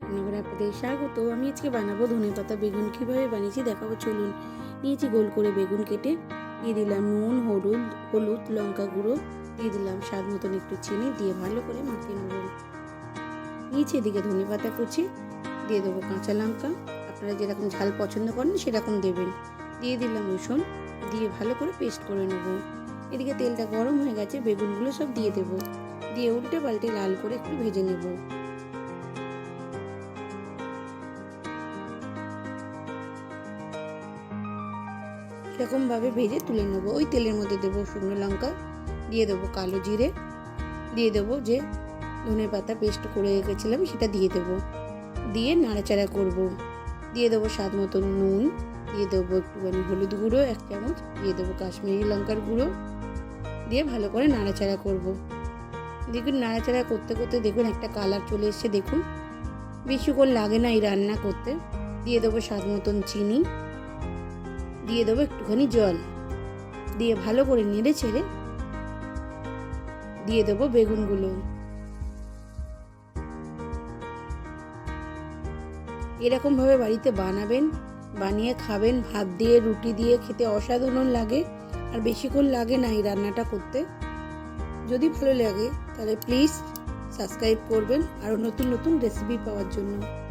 রান্নাঘরে আপনাদের স্বাগত। আমি আজকে বানাবো ধনে পাতা, বেগুন। কীভাবে বানিয়েছি দেখাবো, চলুন। নিয়েছি গোল করে বেগুন কেটে দিয়ে দিলাম নুন, হলুদ হলুদ, লঙ্কা গুঁড়ো দিয়ে দিলাম স্বাদ মতন একটু চিনি দিয়ে ভালো করে মাখিয়ে নেব। নিয়েছি এদিকে ধনে পাতা কুচি, দিয়ে দেবো কাঁচা লঙ্কা। আপনারা যেরকম ঝাল পছন্দ করেন সেরকম দেবেন। দিয়ে দিলাম রসুন, দিয়ে ভালো করে পেস্ট করে নেব। এদিকে তেলটা গরম হয়ে গেছে, বেগুনগুলো সব দিয়ে দেবো। দিয়ে উল্টে পাল্টে লাল করে একটু ভেজে নেব। এরকমভাবে ভেজে তুলে নেব। ওই তেলের মধ্যে দেবো শুকনো লঙ্কা, দিয়ে দেবো কালো জিরে, দিয়ে দেবো যে ধনে পাতা পেস্ট করে রেখেছিলাম সেটা দিয়ে দেবো। দিয়ে নাড়াচাড়া করব। দিয়ে দেবো স্বাদ মতন নুন, দিয়ে দেবো একটুখানি হলুদ গুঁড়ো, এক চামচ, দিয়ে দেবো কাশ্মীরি লঙ্কার গুঁড়ো। দিয়ে ভালো করে নাড়াচাড়া করব। দেখুন, নাড়াচাড়া করতে করতে দেখুন একটা কালার চলে এসছে, দেখুন। বেশিক্ষণ লাগে না এই রান্না করতে। দিয়ে দেবো স্বাদ মতন চিনি দিয়ে দেবো একটুখানি জল। দিয়ে ভালো করে নেড়ে ছেড়ে দিয়ে দেবো বেগুনগুলো। এরকমভাবে বাড়িতে বানাবেন, বানিয়ে খাবেন, ভাত দিয়ে, রুটি দিয়ে, খেতে অসাধারণ লাগে। আর বেশিক্ষণ লাগে না এই রান্নাটা করতে। যদি ভালো লাগে তাহলে প্লিজ সাবস্ক্রাইব করবেন আরও নতুন নতুন রেসিপি পাওয়ার জন্য।